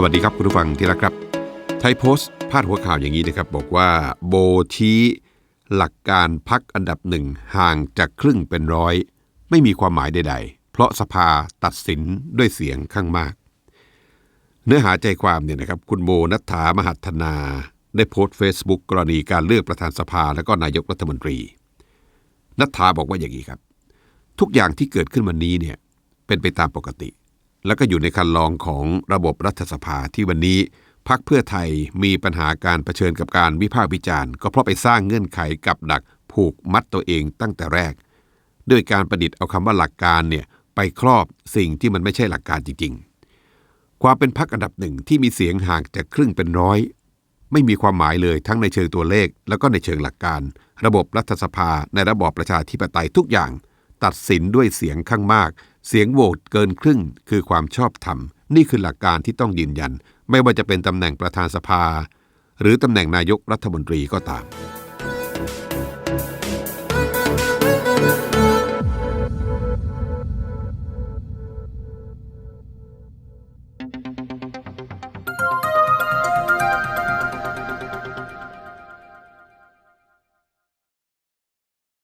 สวัสดีครับคุณผู้ฟังที่รักครับ ไทยโพสต์พาดหัวข่าวอย่างนี้นะครับ บอกว่าโบชี้หลักการพักอันดับหนึ่งห่างจากครึ่งเป็นร้อย ไม่มีความหมายใด ๆ เพราะสภาตัดสินด้วยเสียงข้างมาก เนื้อหาใจความเนี่ยนะครับ คุณโบนัฐฐามหัฒนา ได้โพสต์เฟซบุ๊กกรณีการเลือกประธานสภาและก็นายกรัฐมนตรี นัฐฐาบอกว่าอย่างนี้ครับ ทุกอย่างที่เกิดขึ้นวันนี้เนี่ยเป็นไปตามปกติ แล้วก็อยู่ในคันลองของระบบรัฐสภาที่วันนี้พักเพื่อไทยมีปัญหาการเผชิญกับการวิพากษ์วิจารณ์ ก็เพราะไปสร้างเงื่อนไขกับดักผูกมัดตัวเองตั้งแต่แรก ด้วยการประดิษฐ์เอาคำว่าหลักการเนี่ยไปครอบสิ่งที่มันไม่ใช่หลักการจริง ๆ ความเป็นพักอันดับหนึ่งที่มีเสียงห่างจากครึ่งเป็นร้อย ไม่มีความหมายเลยทั้งในเชิงตัวเลข แล้วก็ในเชิงหลักการ ระบบรัฐสภาในระบอบประชาธิปไตยทุกอย่าง ตัดสินด้วยเสียงข้างมาก เสียงโหวตเกินครึ่งคือความชอบธรรม นี่คือหลักการที่ต้องยืนยัน ไม่ว่าจะเป็นตำแหน่งประธานสภา หรือตำแหน่งนายกรัฐมนตรีก็ตาม